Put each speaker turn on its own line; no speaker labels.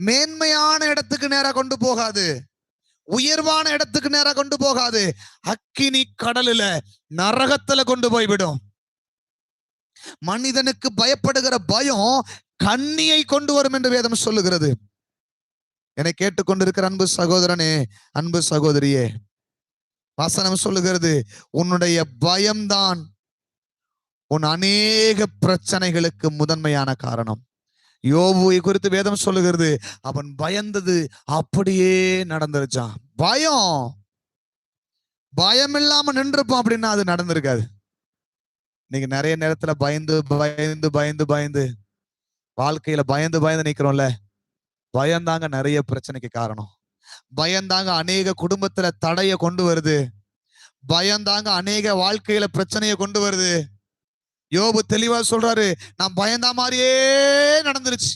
மேன்மையான இடத்துக்கு நேரா கொண்டு போகாது. உயர்வான இடத்துக்கு நேரா கொண்டு போகாது. அக்கினி கடலுல நரகத்துல கொண்டு போய்விடும் மனிதனுக்கு பயப்படுகிற பயம் கண்ணியை கொண்டு வரும் என்று வேதம் சொல்லுகிறது. என்னை கேட்டுக்கொண்டிருக்கிற அன்பு சகோதரனே அன்பு சகோதரியே வசனம் சொல்லுகிறது உன்னுடைய பயம்தான் உன் அநேக பிரச்சனைகளுக்கு முதன்மையான காரணம். யோபுவை குறித்து வேதம் சொல்லுகிறது. அவன் பயந்தது அப்படியே நடந்துருச்சான் பயம். பயம் இல்லாம நின்றுப்போம் அப்படின்னா அது நடந்திருக்காது. இன்னைக்கு நிறைய நேரத்துல பயந்து பயந்து பயந்து பயந்து வாழ்க்கையில பயந்து பயந்து நிக்கிறோம்ல. பயந்தாங்க நிறைய பிரச்சனைக்கு காரணம். பயந்தாங்க அநேக குடும்பத்துல தடைய கொண்டு வருது. பயந்தாங்க அநேக வாழ்க்கையில பிரச்சனையை கொண்டு வருது. யோபு தெளிவா சொல்றாரு நான் பயந்தா மாதிரியே நடந்துருச்சு.